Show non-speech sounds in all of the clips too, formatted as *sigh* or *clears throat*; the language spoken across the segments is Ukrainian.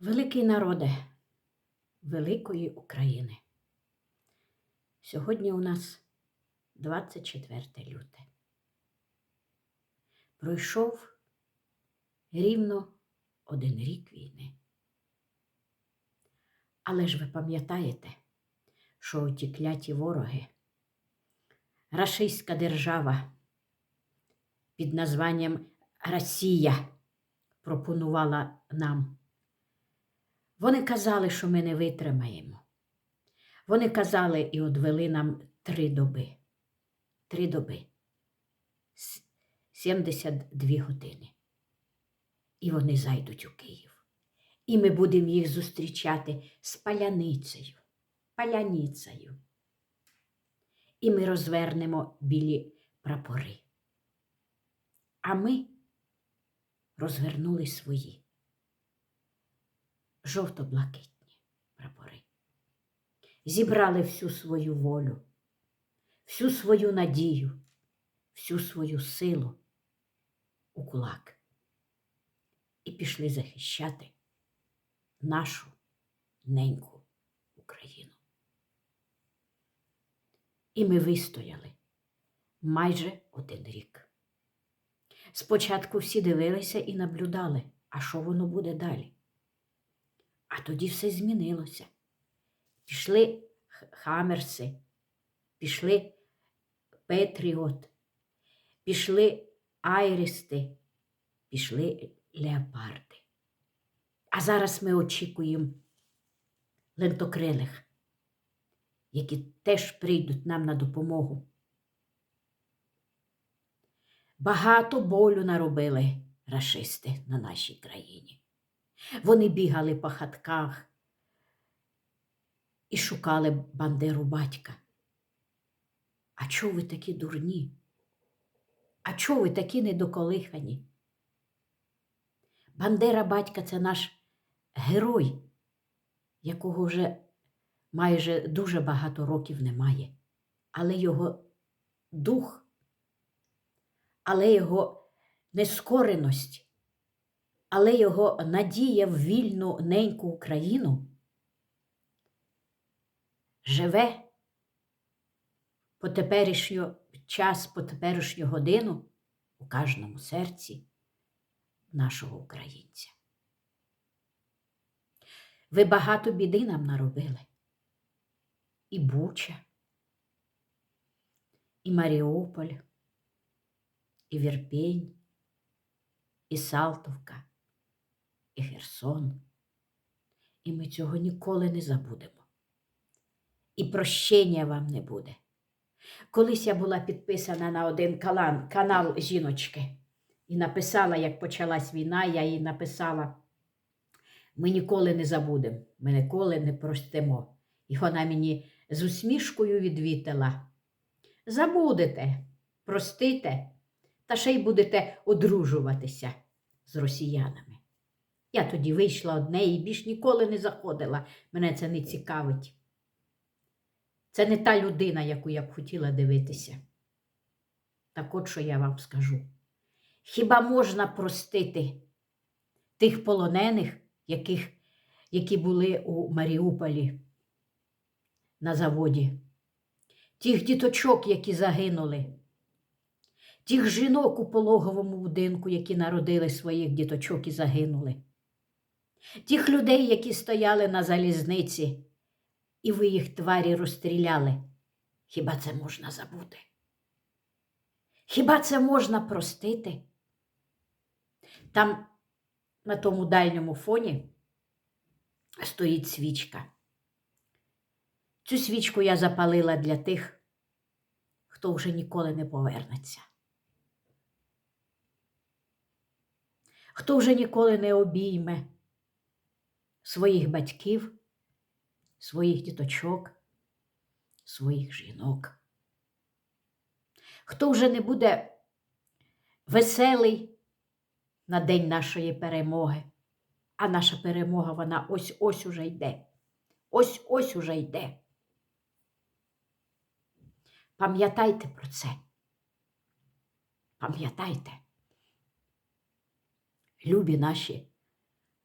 Великий народе великої України. Сьогодні у нас 24 люте. Пройшов рівно один рік війни. Але ж ви пам'ятаєте, що ті кляті вороги, рашистська держава під названням Росія пропонувала нам. Вони казали, що ми не витримаємо. Вони казали і одвели нам три доби. Три доби. 72 години. І вони зайдуть у Київ. І ми будемо їх зустрічати з паляницею, паляницею. І ми розвернемо білі прапори. А ми розвернули свої жовто-блакитні прапори. Зібрали всю свою волю, всю свою надію, всю свою силу у кулак і пішли захищати нашу неньку Україну. І ми вистояли майже один рік. Спочатку всі дивилися і наблюдали, а що воно буде далі. А тоді все змінилося. Пішли Хамерси, пішли Петріот, пішли Айристи, пішли Леопарди. А зараз ми очікуємо лентокрилих, які теж прийдуть нам на допомогу. Багато болю наробили рашисти на нашій країні. Вони бігали по хатках і шукали бандеру батька. А чого ви такі дурні? А чого ви такі недоколихані? Бандера батька це наш герой, якого вже майже дуже багато років немає. Але його дух, але його нескореність але його надія в вільну неньку Україну живе по теперішню час, по теперішню годину у кожному серці нашого українця. Ви багато біди нам наробили. І Буча, і Маріуполь, і Вірпінь, і Салтовка, і Херсон. І ми цього ніколи не забудемо. І прощення вам не буде. Колись я була підписана на один калан, канал жіночки і написала, як почалась війна, я їй написала: ми ніколи не забудемо, ми ніколи не простимо. І вона мені з усмішкою відвітила: забудете, простите, та ще й будете одружуватися з росіянами. Я тоді вийшла одне і більш ніколи не заходила. Мене це не цікавить. Це не та людина, яку я б хотіла дивитися. Так от що я вам скажу. Хіба можна простити тих полонених, яких, які були у Маріуполі на заводі, тих діточок, які загинули, тих жінок у пологовому будинку, які народили своїх діточок і загинули, тих людей, які стояли на залізниці, і ви їх тварі розстріляли. Хіба це можна забути? Хіба це можна простити? Там на тому дальньому фоні стоїть свічка. Цю свічку я запалила для тих, хто вже ніколи не повернеться. Хто вже ніколи не обійме своїх батьків, своїх діточок, своїх жінок. Хто вже не буде веселий на день нашої перемоги, а наша перемога, вона ось ось уже йде. Ось ось уже йде. Пам'ятайте про це. Пам'ятайте, любі наші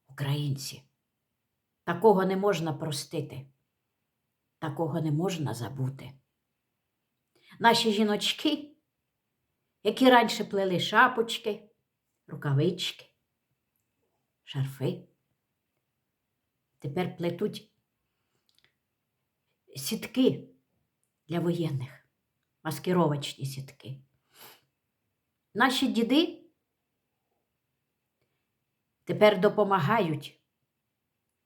українці, Такого не можна простити, такого не можна забути. Наші жіночки, які раніше плели шапочки, рукавички, шарфи, тепер плетуть сітки для воєнних, маскировочні сітки. Наші діди тепер допомагають,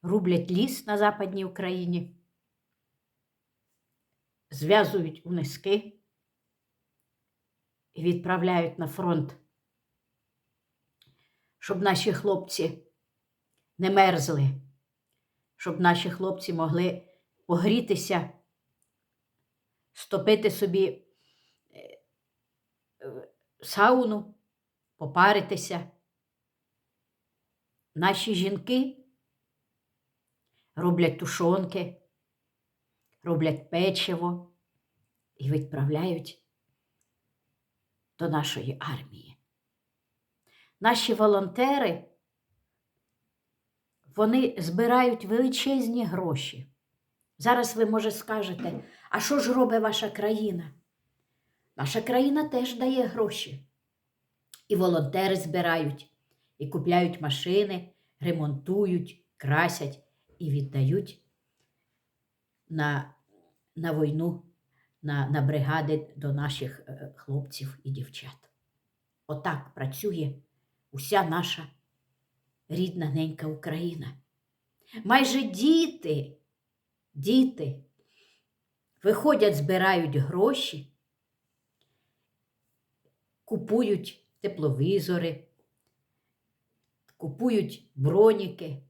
рублять ліс на Западній Україні, зв'язують у низки і відправляють на фронт, щоб наші хлопці не мерзли, щоб наші хлопці могли погрітися, стопити собі е, сауну, попаритися. Наші жінки роблять тушонки, роблять печиво і відправляють до нашої армії. Наші волонтери вони збирають величезні гроші. Зараз ви, може, скажете, а що ж робить ваша країна? Наша країна теж дає гроші. І волонтери збирають, і купляють машини, ремонтують, красять і віддають на, на війну, на, на бригади до наших е, хлопців і дівчат. Отак працює уся наша рідна ненька Україна. Майже діти, діти виходять, збирають гроші, купують тепловізори, купують броніки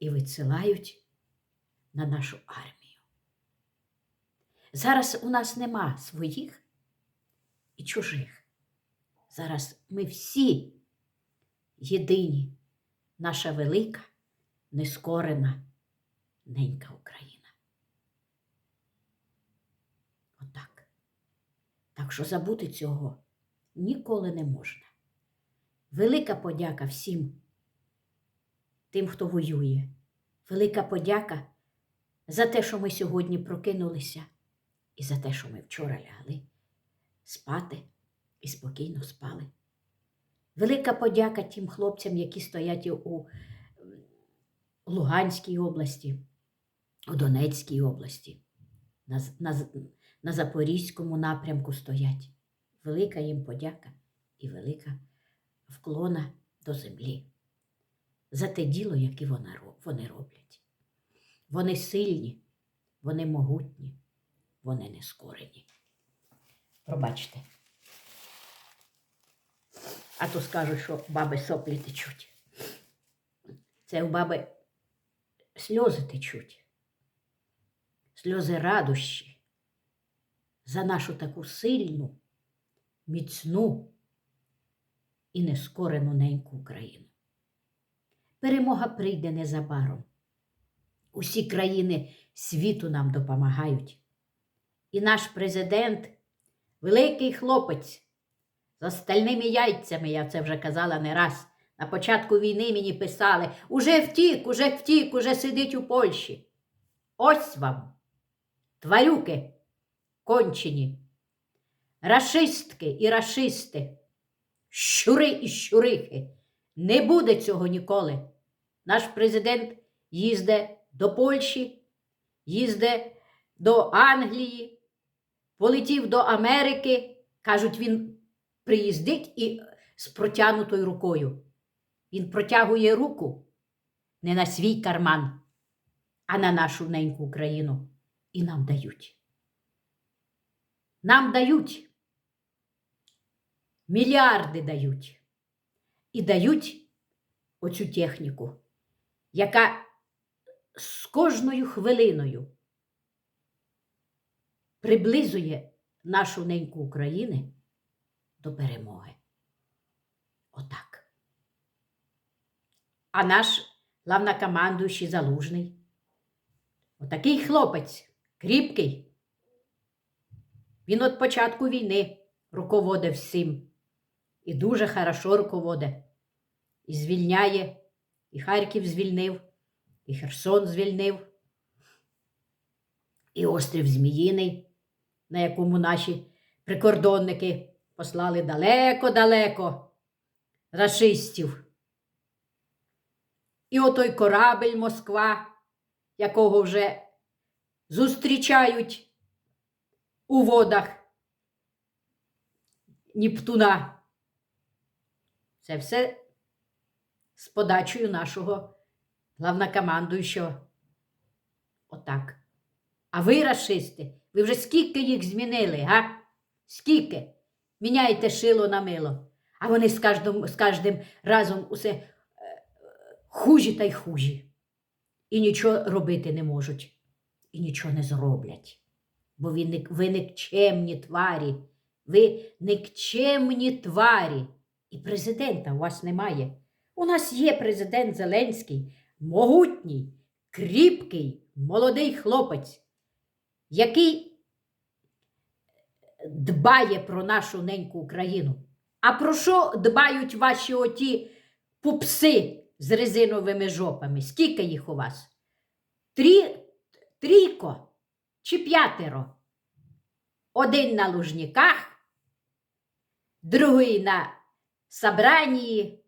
і відсилають на нашу армію. Зараз у нас нема своїх і чужих. Зараз ми всі єдині, наша велика, нескорена ненька Україна. Отак. Так що забути цього ніколи не можна. Велика подяка всім тим, хто воює. Велика подяка за те, що ми сьогодні прокинулися, і за те, що ми вчора лягли спати і спокійно спали. Велика подяка тим хлопцям, які стоять у Луганській області, у Донецькій області, на, на, на Запорізькому напрямку стоять. Велика їм подяка і велика вклона до землі за те діло, яке вони роблять. Вони сильні, вони могутні, вони нескорені. Пробачте. А то скажуть, що баби соплі течуть. Це у баби сльози течуть, сльози радощі за нашу таку сильну, міцну і нескорену неньку Україну. Перемога прийде незабаром. Усі країни світу нам допомагають. І наш президент великий хлопець з стальними яйцями, я це вже казала не раз. На початку війни мені писали уже втік, уже втік, уже сидить у Польщі. Ось вам, тварюки кончені, рашистки і рашисти, щури і щурихи. Не буде цього ніколи. Наш президент їзде до Польщі, їзде до Англії, полетів до Америки. Кажуть, він приїздить і з протягнутою рукою. Він протягує руку не на свій карман, а на нашу неньку Україну. І нам дають. Нам дають. Мільярди дають. І дають оцю техніку, яка з кожною хвилиною приблизує нашу неньку України до перемоги. Отак. А наш главнокомандуючий залужний. Отакий хлопець, кріпкий. Він від початку війни руководив всім. І дуже хорошо руководить. І звільняє, і Харків звільнив, і Херсон звільнив, і острів Зміїний, на якому наші прикордонники послали далеко-далеко рашистів. І отой корабель Москва, якого вже зустрічають у водах Нептуна. Це все з подачею нашого главнокомандуючого. Отак. А ви, расисти, ви вже скільки їх змінили, га? Скільки? Міняєте шило на мило. А вони з кожним, з кожним разом усе е, хужі та й хужі. І нічого робити не можуть. І нічого не зроблять. Бо ви, ви никчемні тварі. Ви никчемні тварі. І президента у вас немає. У нас є президент Зеленський, могутній, кріпкий, молодий хлопець, який дбає про нашу неньку Україну. А про що дбають ваші оті пупси з резиновими жопами? Скільки їх у вас? Трі, трійко чи п'ятеро? Один на лужниках, другий на собранні,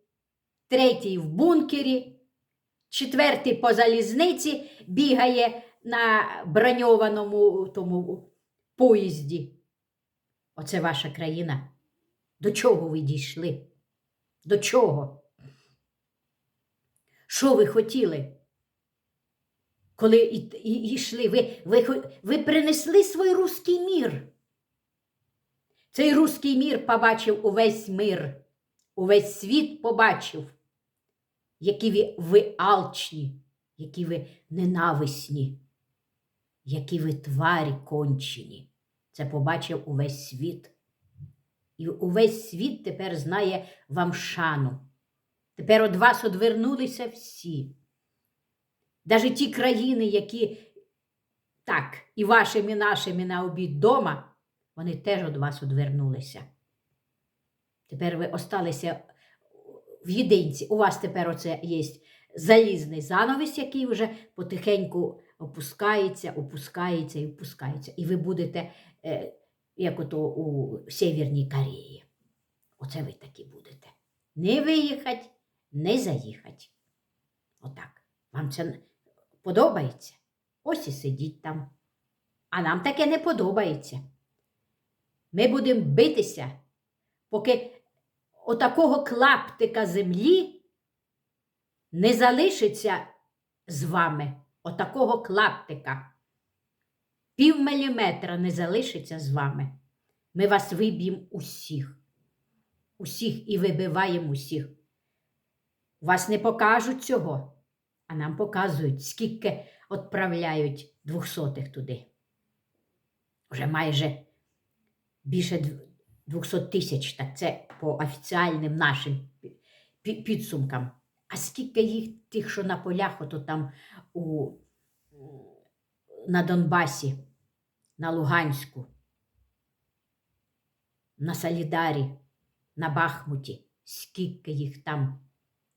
третій в бункері, четвертий по залізниці бігає на броньованому тому поїзді. Оце ваша країна. До чого ви дійшли? До чого? Що ви хотіли? Коли і, і, йшли, ви, ви, ви принесли свій руський мір. Цей руський мір побачив увесь мир, увесь світ побачив, які ви, алчні, які ви ненависні, які ви тварі кончені. Це побачив увесь світ. І увесь світ тепер знає вам шану. Тепер від вас одвернулися всі. Навіть ті країни, які так, і вашими, і нашими на обід дома, вони теж від вас одвернулися. Тепер ви осталися в єдинці. У вас тепер оце є залізний занавіс, який вже потихеньку опускається, опускається і опускається. І ви будете, е, як ото у Сєвєрній Кореї. Оце ви такі будете. Не виїхати, не заїхати. Отак. Вам це подобається? Ось і сидіть там. А нам таке не подобається. Ми будемо битися, поки отакого клаптика землі не залишиться з вами. Отакого клаптика. Пів міліметра не залишиться з вами. Ми вас виб'ємо усіх. Усіх і вибиваємо усіх. Вас не покажуть цього, а нам показують, скільки відправляють двохсотих туди. Вже майже більше 200 тисяч, так це по офіціальним нашим пі- пі- підсумкам. А скільки їх тих, що на полях, ото там у, на Донбасі, на Луганську, на Солідарі, на Бахмуті, скільки їх там,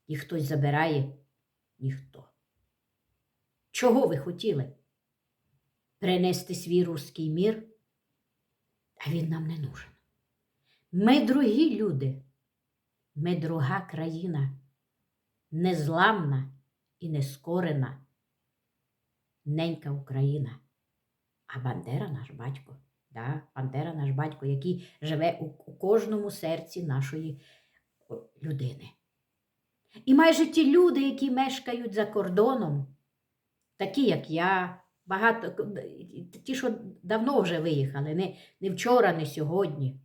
їх хтось забирає, ніхто. Чого ви хотіли? Принести свій руський мір? А він нам не нужен. Ми другі люди, ми друга країна, незламна і нескорена, ненька Україна. А Бандера наш батько, да, Бандера наш батько, який живе у, кожному серці нашої людини. І майже ті люди, які мешкають за кордоном, такі, як я, багато ті, що давно вже виїхали, не, не вчора, не сьогодні.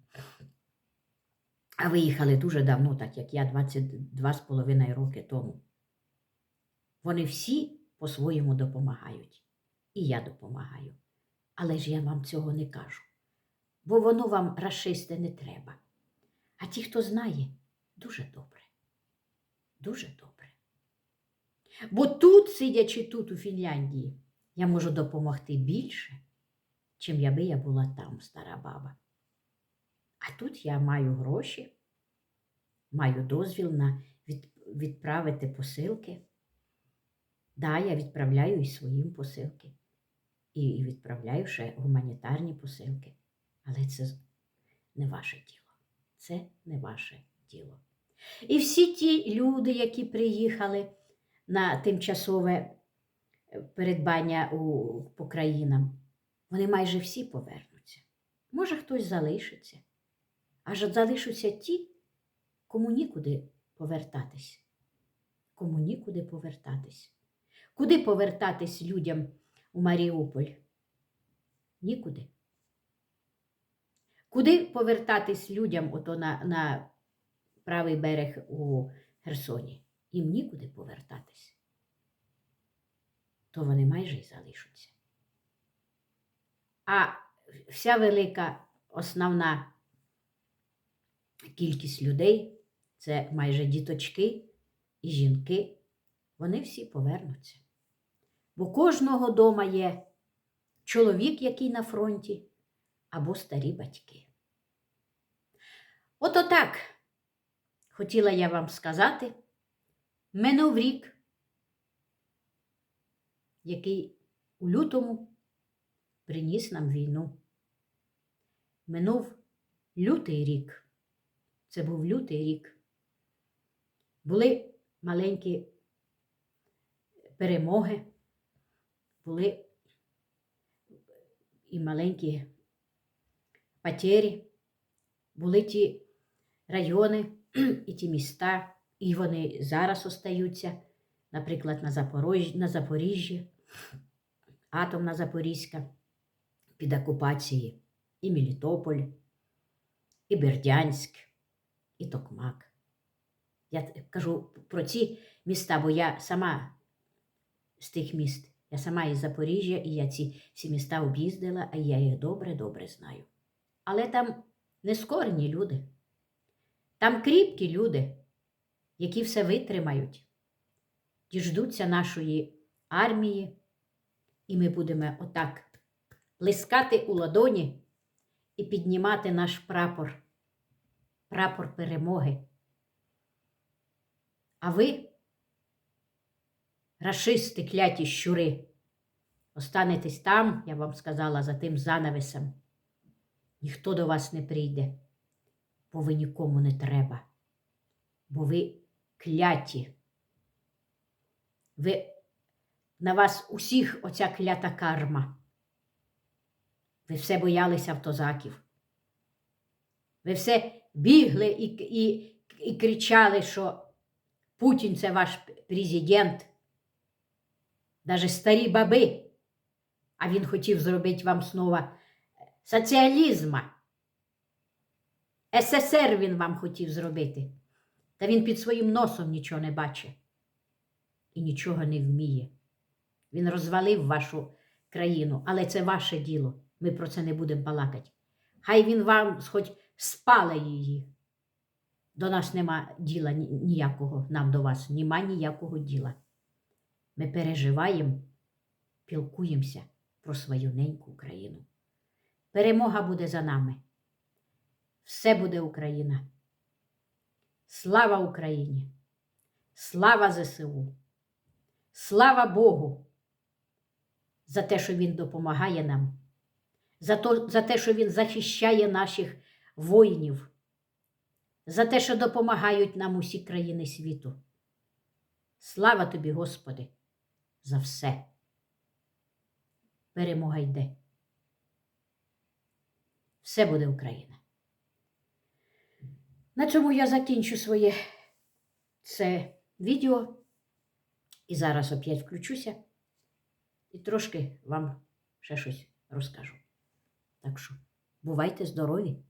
А виїхали дуже давно, так як я 22 з половиною роки тому. Вони всі по-своєму допомагають. І я допомагаю. Але ж я вам цього не кажу. Бо воно вам расисти не треба. А ті, хто знає, дуже добре. Дуже добре. Бо тут, сидячи тут, у Фінляндії, я можу допомогти більше, чим якби я була там, стара баба. А тут я маю гроші, маю дозвіл на відправити посилки. Да, я відправляю і своїм посилки. І відправляю ще гуманітарні посилки. Але це не ваше діло. Це не ваше діло. І всі ті люди, які приїхали на тимчасове е, передбання у, по країнам, вони майже всі повернуться. Може, хтось залишиться. Аж от залишаться ті, кому нікуди повертатись. Кому нікуди повертатись. Куди повертатись людям у Маріуполь? Нікуди. Куди повертатись людям ото на, на правий берег у Херсоні? Їм нікуди повертатись. То вони майже й залишаться. А вся велика основна кількість людей це майже діточки і жінки. Вони всі повернуться. Бо кожного дома є чоловік, який на фронті, або старі батьки. Ото так хотіла я вам сказати, минув рік, який у лютому приніс нам війну. Минув лютий рік. Це був лютий рік. Були маленькі перемоги, були і маленькі потері, були ті райони *clears throat* і ті міста, і вони зараз остаються, наприклад, на, Запорожжі, на Запоріжжі, атомна Запорізька під окупації, і Мелітополь, і Бердянськ, і Токмак. Я кажу про ці міста, бо я сама з тих міст. Я сама із Запоріжжя, і я ці всі міста об'їздила, а я їх добре-добре знаю. Але там нескорені люди, там кріпкі люди, які все витримають, діждуться нашої армії, і ми будемо отак плескати у ладоні і піднімати наш прапор, прапор перемоги. А ви, рашисти, кляті щури, останетесь там, я вам сказала, за тим занавесом. Ніхто до вас не прийде, бо ви нікому не треба, бо ви кляті. Ви, на вас усіх оця клята карма. Ви все боялися автозаків. Ви все бігли і, і, і кричали, що Путін це ваш президент. Даже старі баби. А він хотів зробити вам знову соціалізма. СССР він вам хотів зробити. Та він під своїм носом нічого не бачить і нічого не вміє. Він розвалив вашу країну, але це ваше діло. Ми про це не будемо балакати. Хай він вам хоч спале її. До нас нема діла ніякого, нам до вас нема ніякого діла. Ми переживаємо, пілкуємося про свою неньку Україну. Перемога буде за нами. Все буде Україна. Слава Україні! Слава ЗСУ! Слава Богу! За те, що Він допомагає нам, за, то, за те, що Він захищає наших воїнів, за те, що допомагають нам усі країни світу. Слава тобі, Господи, за все. Перемога йде. Все буде Україна. На цьому я закінчу своє це відео. І зараз опять включуся і трошки вам ще щось розкажу. Так що бувайте здорові,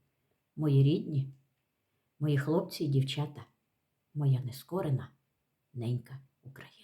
мої рідні, мої хлопці і дівчата, моя нескорена ненька Україна.